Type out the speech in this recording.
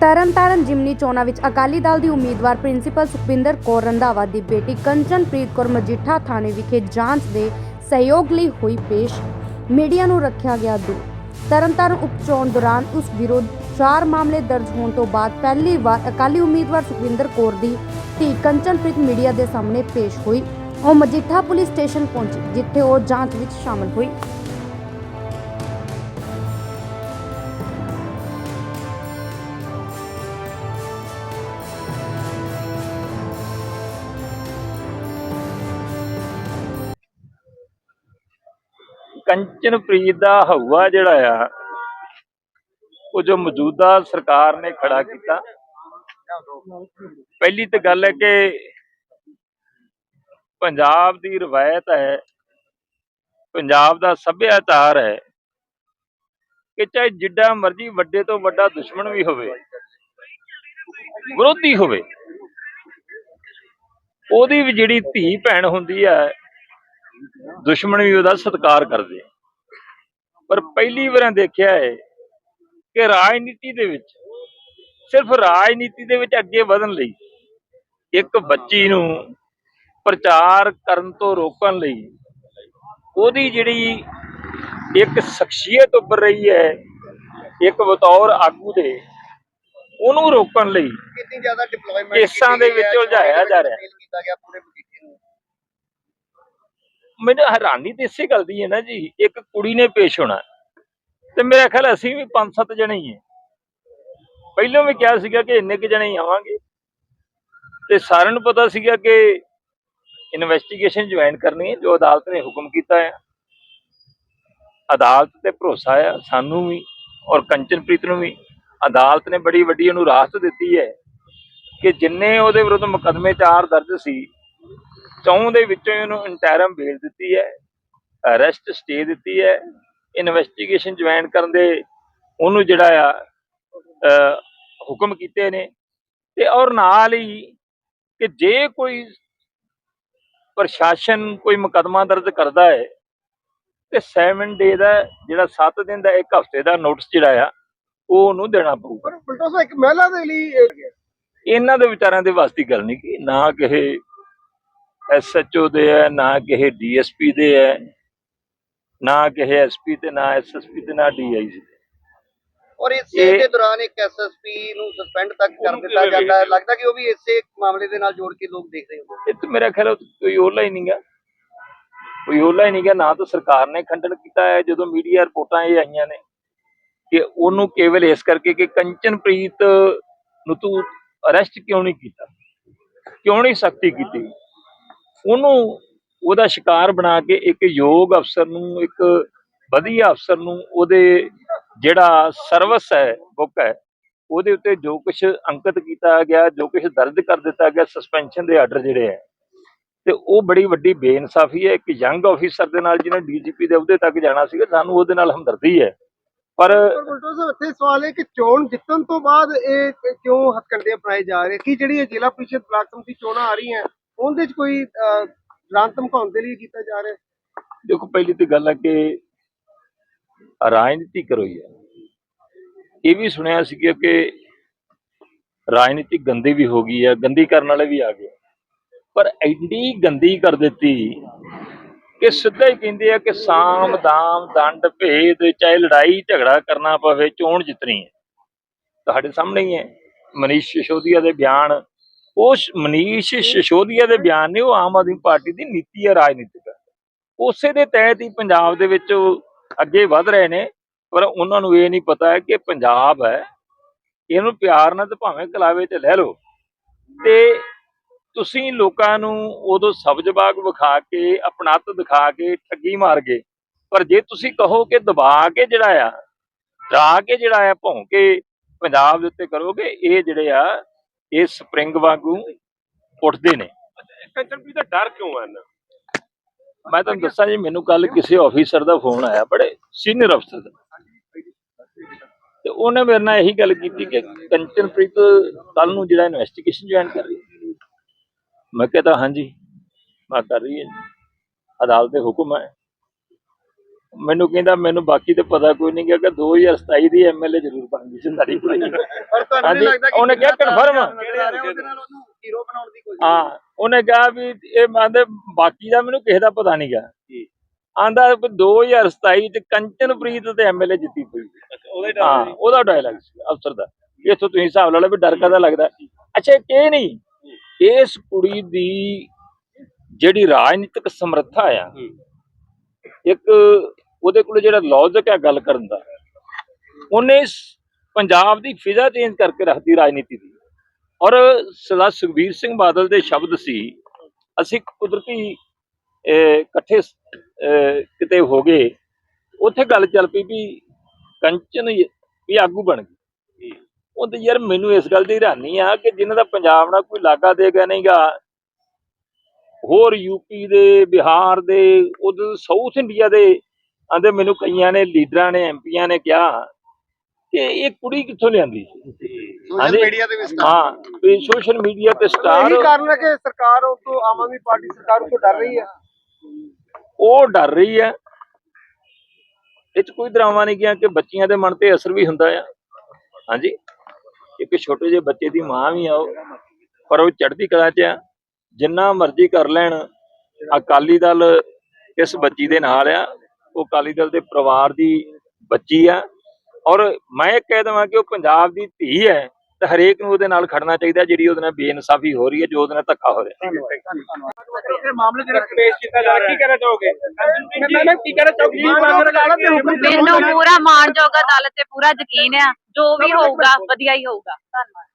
ਤਰਨਤਾਰਨ ਜਿਮਨੀ ਚੋਣਾਂ ਵਿੱਚ ਅਕਾਲੀ ਦਲ ਦੀ ਉਮੀਦਵਾਰ ਪ੍ਰਿੰਸੀਪਲ ਸੁਖਬਿੰਦਰ ਕੌਰ ਰੰਧਾਵਾ ਦੀ ਬੇਟੀ ਕੰਚਨਪ੍ਰੀਤ ਕੌਰ ਮਜੀਠਾ ਥਾਣੇ ਵਿਖੇ ਜਾਂਚ ਦੇ ਸਹਿਯੋਗ ਲਈ ਹੋਈ ਪੇਸ਼। ਮੀਡੀਆ ਨੂੰ ਰੱਖਿਆ ਗਿਆ ਦੂਰ। ਤਰਨਤਾਰਨ ਉਪਚੋਣ ਦੌਰਾਨ ਉਸ ਵਿਰੁੱਧ ਚਾਰ ਮਾਮਲੇ ਦਰਜ ਹੋਣ ਤੋਂ ਬਾਅਦ ਪਹਿਲੀ ਵਾਰ ਅਕਾਲੀ ਉਮੀਦਵਾਰ ਸੁਖਵਿੰਦਰ ਕੌਰ ਦੀ ਧੀ ਕੰਚਨਪ੍ਰੀਤ ਮੀਡੀਆ ਦੇ ਸਾਹਮਣੇ ਪੇਸ਼ ਹੋਈ। ਉਹ ਮਜੀਠਾ ਪੁਲਿਸ ਸਟੇਸ਼ਨ ਪਹੁੰਚੀ, ਜਿੱਥੇ ਉਹ ਜਾਂਚ ਵਿੱਚ ਸ਼ਾਮਲ ਹੋਈ। ਕੰਚਨਪ੍ਰੀਤ ਦਾ ਹਊਆ ਜਿਹੜਾ ਆ, ਉਹ ਜੋ ਮੌਜੂਦਾ ਸਰਕਾਰ ਨੇ ਖੜਾ ਕੀਤਾ। ਪਹਿਲੀ ਤਾਂ ਗੱਲ ਹੈ ਕਿ ਪੰਜਾਬ ਦੀ ਰਵਾਇਤ ਹੈ, ਪੰਜਾਬ ਦਾ ਸੱਭਿਆਚਾਰ ਹੈ ਕਿ ਚਾਹੇ ਜਿੱਡਾ ਮਰਜ਼ੀ ਵੱਡੇ ਤੋਂ ਵੱਡਾ ਦੁਸ਼ਮਣ ਵੀ ਹੋਵੇ, ਵਿਰੋਧੀ ਹੋਵੇ, ਉਹਦੀ ਵੀ ਜਿਹੜੀ ਧੀ ਭੈਣ ਹੁੰਦੀ ਹੈ ਦੁਸ਼ਮਣ ਵੀ ਉਹਦਾ ਸਤਿਕਾਰ ਕਰਦੇ। ਪਰ ਪਹਿਲੀ ਵਾਰ ਦੇਖਿਆ ਹੈ ਕਿ ਰਾਜਨੀਤੀ ਦੇ ਵਿੱਚ ਸਿਰਫ ਰਾਜਨੀਤੀ ਦੇ ਵਿੱਚ ਅੱਗੇ ਵਧਣ ਲਈ ਇੱਕ ਬੱਚੀ ਨੂੰ ਪ੍ਰਚਾਰ ਕਰਨ ਤੋਂ ਰੋਕਣ ਲਈ ਉਹਦੀ ਜਿਹੜੀ ਇੱਕ ਸ਼ਖਸੀਅਤ ਉੱਭਰ ਰਹੀ ਹੈ ਇੱਕ ਬਤੌਰ ਆਗੂ ਦੇ ਉਹਨੂੰ ਰੋਕਣ ਲਈ ਕਿੰਨੀ ਜ਼ਿਆਦਾ ਡਿਪਲੋਇਮੈਂਟ ਕੇਸਾਂ ਦੇ ਵਿੱਚ ਉਲਝਾਇਆ ਜਾ ਰਿਹਾ। ਕੀਤਾ ਗਿਆ ਪੂਰੇ ਮਜੀਠੇ ਨੂੰ ਮੈਨੂੰ ਹੈਰਾਨੀ ਤੇ ਇਸੇ ਗੱਲ ਦੀ ਹੈ ਨਾ ਜੀ, ਇੱਕ ਕੁੜੀ ਨੇ ਪੇਸ਼ ਹੋਣਾ ਤੇ ਮੇਰਾ ਖਿਆਲ ਅਸੀਂ ਵੀ ਪੰਜ ਸੱਤ ਜਣੇ ਹੀ ਹੈ। ਪਹਿਲਾਂ ਵੀ ਕਿਹਾ ਸੀਗਾ ਕਿ ਇੰਨੇ ਕੁ ਜਣੇ ਹੀ ਆਵਾਂਗੇ ਤੇ ਸਾਰਿਆਂ ਨੂੰ ਪਤਾ ਸੀਗਾ ਕਿ ਇਨਵੈਸਟੀਗੇਸ਼ਨ ਜੁਆਇਨ ਕਰਨੀ ਹੈ, ਜੋ ਅਦਾਲਤ ਨੇ ਹੁਕਮ ਕੀਤਾ ਹੈ। ਅਦਾਲਤ ਤੇ ਭਰੋਸਾ ਆ, ਸਾਨੂੰ ਵੀ ਔਰ ਕੰਚਨਪ੍ਰੀਤ ਨੂੰ ਵੀ। ਅਦਾਲਤ ਨੇ ਬੜੀ ਵੱਡੀ ਉਹਨੂੰ ਰਾਹਤ ਦਿੱਤੀ ਹੈ ਕਿ ਜਿੰਨੇ ਉਹਦੇ ਵਿਰੁੱਧ ਮੁਕੱਦਮੇ ਚਾਰ ਦਰਜ ਸੀ ਚੌਂ ਦੇ ਵਿੱਚੋਂ ਇਹਨੂੰ ਇੰਟਰਮ ਬੇਲ ਦਿੱਤੀ ਹੈ ਅਰੈਸਟ ਸਟੇ ਦਿੱਤੀ ਹੈ ਇਨਵੈਸਟੀਗੇਸ਼ਨ ਜੁਆਇਨ ਕਰਨ ਦੇ ਉਹਨੂੰ ਜਿਹੜਾ ਆ ਹੁਕਮ ਕੀਤੇ ਨੇ ਤੇ ਔਰ ਨਾਲ ਹੀ ਕਿ ਜੇ ਕੋਈ ਪ੍ਰਸ਼ਾਸਨ ਕੋਈ ਮੁਕੱਦਮਾ ਦਰਜ ਕਰਦਾ ਹੈ ਤੇ 7 ਡੇ ਦਾ ਜਿਹੜਾ 7 ਦਿਨ ਦਾ ਇੱਕ ਹਫ਼ਤੇ ਦਾ ਨੋਟਿਸ ਜਿਹੜਾ ਆ ਉਹ ਉਹਨੂੰ ਦੇਣਾ ਪਊਗਾ। ਪਰ ਬਲਟੋ ਸਾਹਿਬ ਇੱਕ ਮਹਿਲਾ ਦੇ ਲਈ ਇਹ- ਇਹਨਾਂ ਦੇ ਵਿਚਾਰਿਆਂ ਦੇ ਵਾਸਤੇ ਗੱਲ ਨਹੀਂ ਕਿ ਨਾ ਕਿਸੇ ਐਸਐਚਓ ਦੇ ਹੈ ਨਾ ਕਿਸੇ ਡੀਐਸਪੀ ਦੇ ਹੈ ਨਾ ਕਿਸੇ ਐਸਪੀ ਤੇ ਨਾ ਐਸਐਸਪੀ ਤੇ ਨਾ ਡੀਆਈਜੀ ਔਰ ਇਸੇ ਇਹ- ਦੇ ਦੌਰਾਨ ਇੱਕ ਐਸਐਸਪੀ ਨੂੰ ਸਸਪੈਂਡ ਤੱਕ ਕਰ ਉਹਨੂੰ ਦਿੱਤਾ ਕਿਵੇਂ ਜਾਂਦਾ ਹੈ। ਲੱਗਦਾ ਕਿ ਉਹ ਵੀ ਇਸੇ ਮਾਮਲੇ ਦੇ ਨਾਲ ਜੋੜ ਕੇ ਲੋਕ ਦੇਖ ਰਹੇ ਹੁੰਦੇ ਇਹ ਤਾਂ ਮੇਰਾ ਖਿਆਲ ਹੈ ਕੋਈ ਓਲਾ ਹੀ ਨਹੀਂਗਾ ਕੋਈ ਓਲਾ ਹੀ ਨਹੀਂਗਾ ਨਾ ਤਾਂ ਸਰਕਾਰ ਨੇ ਖੰਡਨ ਕੀਤਾ ਹੈ ਜਦੋਂ ਮੀਡੀਆ ਰਿਪੋਰਟਾਂ ਇਹ ਆਈਆਂ ਨੇ ਕਿ ਉਹਨੂੰ ਕੇਵਲ ਇਸ ਕਰਕੇ ਕਿ ਕੰਚਨਪ੍ਰੀਤ ਨੂੰ ਤੂੰ ਅਰੈਸਟ ਕਿਉਂ ਨਹੀਂ ਕੀਤਾ? ਕਿਉਂ ਨਹੀਂ ਸਖਤੀ ਕੀਤੀ? ਉਹਨੂੰ ਉਹਦਾ ਸ਼ਿਕਾਰ ਬਣਾ ਕੇ ਇੱਕ ਯੋਗ ਅਫਸਰ ਨੂੰ, ਇੱਕ ਵਧੀਆ ਅਫਸਰ ਨੂੰ ਉਹਦੇ ਜਿਹੜਾ ਸਰਵਿਸ ਹੈ, ਬੁੱਕ ਹੈ, ਉਹਦੇ ਉੱਤੇ ਜੋ ਕੁਝ ਅੰਕਿਤ ਕੀਤਾ ਗਿਆ, ਜੋ ਕੁਝ ਦਰਜ ਕਰ ਦਿੱਤਾ ਗਿਆ ਸਸਪੈਂਸ਼ਨ ਦੇ ਆਰਡਰ ਜਿਹੜੇ ਹੈ, ਤੇ ਉਹ ਬੜੀ ਵੱਡੀ ਬੇਇਨਸਾਫੀ ਹੈ। ਇੱਕ ਯੰਗ ਆਫੀਸਰ ਦੇ ਨਾਲ ਜਿਹਨੇ ਡੀਜੀਪੀ ਦੇ ਅਹੁਦੇ ਤੱਕ ਜਾਣਾ ਸੀਗਾ, ਸਾਨੂੰ ਉਹਦੇ ਨਾਲ ਹਮਦਰਦੀ ਹੈ। ਪਰ ਬਲਟੋ ਸਾਹਿਬ ਇੱਥੇ ਸਵਾਲ ਹੈ ਕਿ ਚੋਣ ਜਿੱਤਣ ਤੋਂ ਬਾਅਦ ਇਹ ਕਿਉਂ ਹੱਥਕੰਡੇ ਅਪਣਾਏ ਜਾ ਰਹੇ? ਕਿ ਜਿਹੜੀ ਇਹ ਜ਼ਿਲ੍ਹਾ ਪ੍ਰੀਸ਼ਦ ਬਲਾਕ ਸੰਮਤੀ ਚੋਣਾਂ ਆ ਰਹੀਆਂ ਉਹਦੇ ਵਿੱਚ ਕੋਈ ਗ੍ਰਾਂਟ ਧਮਕਾਉਣ ਦੇ ਲਈ ਕੀਤਾ ਜਾ ਰਿਹਾ? ਦੇਖੋ, ਪਹਿਲੀ ਤੇ ਗੱਲ ਹੈ ਕਿ ਰਾਜਨੀਤੀ ਕਰੋਈ ਹੈ ਇਹ ਵੀ ਸੁਣਿਆ ਸੀ ਕਿ ਰਾਜਨੀਤੀ ਗੰਦੀ ਵੀ ਹੋ ਗਈ ਹੈ ਗੰਦੀ ਕਰਨ ਵਾਲੇ ਵੀ ਆ ਗਏ ਪਰ ਐਡੀ ਗੰਦੀ ਕਰ ਦਿੱਤੀ ਕਿ ਸਿੱਧਾ ਹੀ ਕਹਿੰਦੇ ਆ ਕਿ ਸਾਮ, ਦਾਮ, ਦੰਡ, ਭੇਦ, ਚਾਹੇ ਲੜਾਈ, ਝਗੜਾ ਕਰਨਾ ਪਵੇ, ਚੋਣ ਜਿੱਤਣੀ ਹੈ। ਤੁਹਾਡੇ ਸਾਹਮਣੇ ਹੀ ਹੈ। ਮਨੀਸ਼ ਸਿਸੋਦੀਆ ਦੇ ਬਿਆਨ ਉਹ ਮਨੀਸ਼ ਸਿਸੋਦੀਆ ਦੇ ਬਿਆਨ ਨੇ ਉਹ ਆਮ ਆਦਮੀ ਪਾਰਟੀ ਦੀ ਨੀਤੀ ਹੈ ਰਾਜਨੀਤਿਕ ਉਸੇ ਦੇ ਤਹਿਤ ਹੀ ਪੰਜਾਬ ਦੇ ਵਿੱਚ ਅੱਗੇ ਵਧ ਰਹੇ ਨੇ ਪਰ ਉਹਨਾਂ ਨੂੰ ਇਹ ਨਹੀਂ ਪਤਾ ਹੈ ਕਿ ਪੰਜਾਬ ਹੈ ਇਹਨੂੰ ਪਿਆਰ ਨਾਲ ਤੇ ਭਾਵੇਂ ਕਲਾਵੇ ਤੇ ਲੈ ਲਓ। ਤੇ ਤੁਸੀਂ ਲੋਕਾਂ ਨੂੰ ਉਦੋਂ ਸਬਜ਼ ਬਾਗ ਵਿਖਾ ਕੇ ਆਪਣਤ ਦਿਖਾ ਕੇ ਠੱਗੀ ਮਾਰ ਗਏ। ਪਰ ਜੇ ਤੁਸੀਂ ਕਹੋ ਕਿ ਦਬਾ ਕੇ ਜਿਹੜਾ ਆ ਡਰਾ ਕੇ ਜਿਹੜਾ ਆ ਭੌਂ ਕੇ ਪੰਜਾਬ ਦੇ ਉੱਤੇ ਕਰੋਗੇ ਇਹ ਜਿਹੜੇ ਆ ਇਹ ਸਪਰਿੰਗ ਵਾਂਗੂ ਉੱਠਦੇ ਨੇ। ਕੰਚਨਪ੍ਰੀਤ ਦਾ ਡਰ ਕਿਉਂ ਹੈ ਨਾ ਮੈਂ ਤੁਹਾਨੂੰ ਦੱਸਾਂ ਜੀ ਮੈਨੂੰ ਕੱਲ ਕਿਸੇ ਆਫੀਸਰ ਦਾ ਫੋਨ ਆਇਆ ਬੜੇ ਸੀਨੀਅਰ ਅਫਸਰ ਦਾ। ਤੇ ਉਹਨੇ ਮੇਰੇ ਨਾਲ ਇਹੀ ਗੱਲ ਕੀਤੀ ਕਿ ਕੰਚਨਪ੍ਰੀਤ ਕੱਲ ਨੂੰ ਜਿਹੜਾ ਇਨਵੈਸਟੀਗੇਸ਼ਨ ਜੁਆਇਨ ਕਰ ਰਹੀ ਹੈ। ਮੈਂ ਕਹਿੰਦਾ ਹਾਂਜੀ ਮੈਂ ਕਰ ਰਹੀ ਹੈ ਅਦਾਲਤ ਦੇ ਹੁਕਮ ਹੈ। ਮੈਨੂੰ ਕਹਿੰਦਾ ਮੈਨੂੰ ਬਾਕੀ ਤੇ ਪਤਾ ਕੋਈ ਨਹੀਂ ਕਿ 2027 ਦੀ ਐਮਐਲਏ ਜ਼ਰੂਰ ਬਣ ਗਈ ਸਿੰਦਾਰੀ ਭਾਈ ਪਰ ਤੁਹਾਨੂੰ ਹਾਂਜੀ, ਨਹੀਂ ਲੱਗਦਾ ਕਿ ਉਹਨੇ ਕਿਹਾ ਹੀਰੋ ਬਣਾਉਣ ਦੀ ਕੋਸ਼ਿਸ਼ ਹਾਂ ਉਹਨੇ ਕਿਹਾ ਵੀ ਇਹ ਮੰਨਦੇ ਬਾਕੀ ਦਾ ਮੈਨੂੰ ਕਿਸੇ ਦਾ ਪਤਾ ਨਹੀਂ ਗਾ। ਆਂਦਾ 2027 ਚ ਕੰਚਨਪ੍ਰੀਤ ਤੇ ਐਮਐਲਏ ਜਿੱਤੀ ਪਈ। ਉਹਦਾ ਡਾਇਲੌਗ ਸੀ। ਅਫਸਰ ਦਾ। ਇਥੋਂ ਤੁਸੀਂ ਹਿਸਾਬ ਲਾ ਲਓ ਵੀ ਡਰ ਕਾਹਦਾ ਲੱਗਦਾ। ਅੱਛਾ ਇਹ ਨਹੀਂ ਇਸ ਕੁੜੀ ਦੀ ਜਿਹੜੀ ਰਾਜਨੀਤਿਕ ਸਮਰੱਥਾ ਆ ਇੱਕ ਉਹਦੇ ਕੋਲ ਜਿਹੜਾ ਲੌਜਿਕ ਹੈ ਗੱਲ ਕਰਨ ਦਾ, ਉਹਨੇ ਪੰਜਾਬ ਦੀ ਫਿਜ਼ਾ ਚੇਂਜ ਕਰਕੇ ਰੱਖਦੀ ਰਾਜਨੀਤੀ ਦੀ। ਔਰ ਸਰਦਾਰ ਸੁਖਬੀਰ ਸਿੰਘ ਬਾਦਲ ਦੇ ਸ਼ਬਦ ਸੀ, ਅਸੀਂ ਕੁਦਰਤੀ ਇਕੱਠੇ ਕਿਤੇ ਹੋ ਗਏ, ਉੱਥੇ ਗੱਲ ਚੱਲ ਪਈ ਵੀ ਕੰਚਨ ਵੀ ਆਗੂ ਬਣ ਗਈ ਉਹ ਤੇ ਯਾਰ ਮੈਨੂੰ ਇਸ ਗੱਲ ਦੀ ਹੈਰਾਨੀ ਆ ਕਿ ਜਿਨ੍ਹਾਂ ਦਾ ਪੰਜਾਬ ਨਾਲ ਕੋਈ ਲਾਗਾ ਦੇਗਾ ਨਹੀਂਗਾ ਹੋਰ ਯੂਪੀ ਦੇ, ਬਿਹਾਰ ਦੇ, ਉਧਰ ਸਾਊਥ ਇੰਡੀਆ ਦੇ ਆਂਦੇ ਮੈਨੂੰ ਕਈਆਂ ਨੇ ਲੀਡਰਾਂ ਨੇ ਐਮਪੀਆਂ ਨੇ ਕਿਹਾ ਕਿ ਇਹ ਕੁੜੀ ਕਿੱਥੋਂ ਲਿਆਂਦੀ ਸੋਸ਼ਲ ਹਾਂਜੀ। ਮੀਡੀਆ ਦੇ ਵਿੱਚ ਹਾਂ ਵੀ ਸੋਸ਼ਲ ਮੀਡੀਆ ਤੇ ਸਟਾਰ ਇਹੀ ਕਾਰਨ ਹੈ ਕਿ ਸਰਕਾਰ ਉਹ ਤੋਂ ਆਮ ਆਦਮੀ ਪਾਰਟੀ ਸਰਕਾਰ ਤੋਂ ਡਰ ਰਹੀ ਹੈ। ਉਹ ਡਰ ਰਹੀ ਹੈ। ਇਹ ਚ ਕੋਈ ਡਰਾਮਾ ਨਹੀਂ ਗਿਆ ਕਿ ਬੱਚੀਆਂ ਦੇ ਮਨ ਤੇ ਅਸਰ ਵੀ ਹੁੰਦਾ ਆ। ਹਾਂਜੀ। ਇੱਕ ਛੋਟੇ ਜਿਹੇ ਬੱਚੇ ਦੀ ਮਾਂ ਵੀ ਆ ਉਹ। ਪਰ ਉਹ ਚੜ੍ਹਦੀ ਕਲਾ 'ਚ ਆ। ਜਿੰਨਾ ਮਰਜ਼ੀ ਕਰ ਲੈਣ ਅਕਾਲੀ ਦਲ ਇਸ ਬੱਚੀ ਦੇ ਨਾਲ ਆ। ਉਹ ਅਕਾਲੀ ਦਲ ਦੇ ਪਰਿਵਾਰ ਦੀ ਬੱਚੀ ਆ। ਔਰ ਮੈਂ ਇਹ ਕਹਿ ਦਵਾਂ ਕਿ ਉਹ ਪੰਜਾਬ ਦੀ ਧੀ ਹੈ ਤੇ ਹਰੇਕ ਨੂੰ ਉਹਦੇ ਨਾਲ ਖੜਨਾ ਚਾਹੀਦਾ ਜਿਹੜੀ ਉਹਦੇ ਨਾਲ ਬੇਇਨਸਾਫੀ ਹੋ ਰਹੀ ਹੈ ਜੋ ਉਹਦੇ ਨਾਲ ਧੱਕਾ ਹੋ ਰਿਹਾ। ਇਹ ਮਾਮਲੇ ਜਿਹੜਾ ਪੇਸ਼ ਕੀਤਾ ਜਾ ਰਿਹਾ ਕੀ ਕਹਿਣਾ ਚਾਹੋਗੇ? ਮੈਂ ਕੀ ਕਹਿਣਾ ਚਾਹੋਗੇ? ਮੈਨੂੰ ਪੂਰਾ ਮਾਣਯੋਗ ਅਦਾਲਤ ਤੇ ਪੂਰਾ ਯਕੀਨ ਆ। ਜੋ ਵੀ ਹੋਊਗਾ ਵਧੀਆ ਹੀ ਹੋਊਗਾ। ਧੰਨਵਾਦ।